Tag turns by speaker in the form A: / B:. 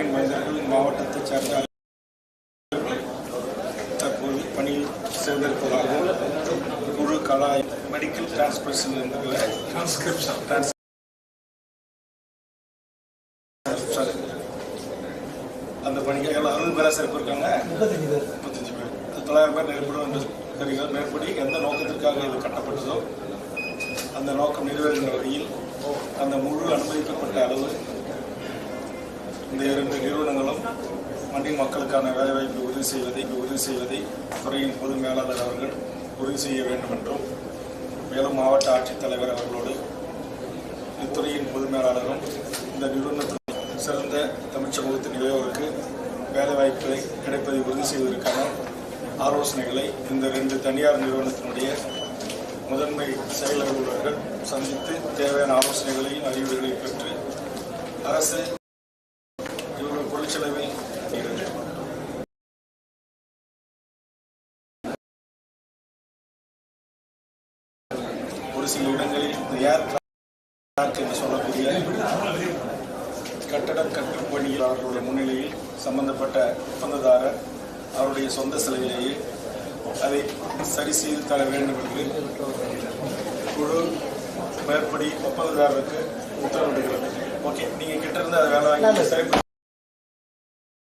A: மண்ணின் மைந்தர்கள் மாவட்டத்தைச் சேர்ந்த தற்போது பணியில் சேர்ந்திருப்பதாகவும் குழு கலா மெடிக்கல் டிரான்ஸ்பர்ஷன் டிரான்ஸ்கிரிப்ஷன் அந்த பணிக்கு எவ்வளோ அறுபது பேரா சிறப்பு இருக்காங்க முப்பத்தஞ்சு பேர். தொள்ளாயிரம் பேர் நெருப்படும் என்று தெரிகிறது மேற்படி எந்த நோக்கத்திற்காக இது கட்டப்பட்டதோ அந்த நோக்கம் நிறைவேறுகிற வகையில் அந்த முழு அனுமதிக்கப்பட்ட அளவு இந்த இரண்டு நிறுவனங்களும் மண்டி மக்களுக்கான வேலைவாய்ப்பை உறுதி செய்வதை உறுதி செய்வதை துறையின் பொது மேலாளர் அவர்கள் உறுதி செய்ய வேண்டும் என்றும் மேலும் மாவட்ட ஆட்சித்தலைவர் அவர்களோடு இத்துறையின் பொது மேலாளரும் இந்த நிறுவனத்தின் சிறந்த தமிழ் சமூகத்தின் இளையோருக்கு கிடைப்பதை உறுதி செய்வதற்கான ஆலோசனைகளை இந்த ரெண்டு தனியார் நிறுவனத்தினுடைய முதன்மை செயல் அலுவலர்கள் சந்தித்து தேவையான ஆலோசனைகளையும் அறிவுரைகளையும் பெற்று அரசு இருக்கிறது. ஒரு சில இடங்களில் என்று சொல்லக்கூடிய கட்டட கட்டும் பணியில் அவர்களுடைய முன்னிலையில் சம்பந்தப்பட்ட ஒப்பந்ததாரர் அவருடைய சொந்த செலவிலேயே அதை சரி செய்து தர வேண்டும் என்று குழு மேற்படி ஒப்பந்ததாரருக்கு உத்தரவிடுகிறது. ஓகே நீங்க கிட்ட இருந்து அதை வேலை வாங்கி சரி